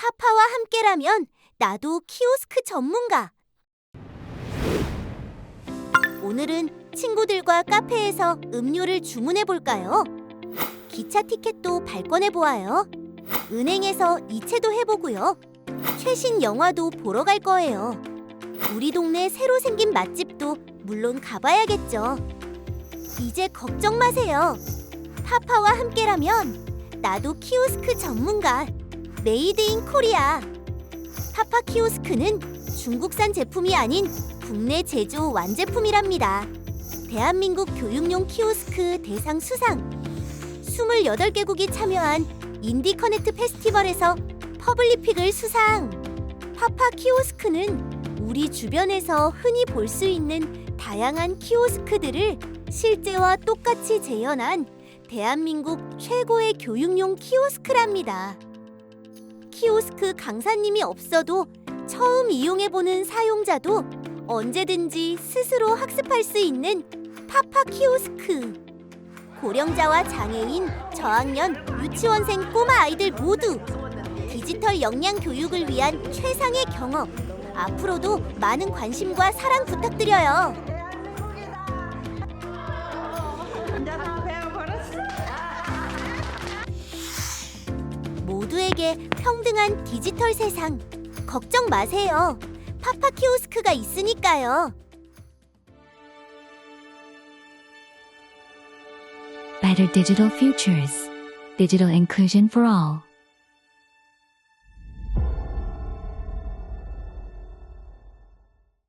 파파와 함께라면 나도 키오스크 전문가. 오늘은 친구들과 카페에서 음료를 주문해 볼까요? 기차 티켓도 발권해 보아요. 은행에서 이체도 해보고요. 최신 영화도 보러 갈 거예요. 우리 동네 새로 생긴 맛집도 물론 가봐야겠죠. 이제 걱정 마세요. 파파와 함께라면 나도 키오스크 전문가 메이드 인 코리아. 파파 키오스크는 중국산 제품이 아닌 국내 제조 완제품이랍니다. 대한민국 교육용 키오스크 대상 수상 28개국이 참여한 인디커넥트 페스티벌에서 퍼블리픽을 수상. 파파 키오스크는 우리 주변에서 흔히 볼 수 있는 다양한 키오스크들을 실제와 똑같이 재현한 대한민국 최고의 교육용 키오스크랍니다. 키오스크 강사님이 없어도 처음 이용해보는 사용자도 언제든지 스스로 학습할 수 있는 파파 키오스크. 고령자와 장애인, 저학년, 유치원생 꼬마 아이들 모두 디지털 역량 교육을 위한 최상의 경험. 앞으로도 많은 관심과 사랑 부탁드려요. 모두에게 평등한 디지털 세상. 걱정 마세요. 파파 키오스크가 있으니까요. Better digital futures. Digital inclusion for all.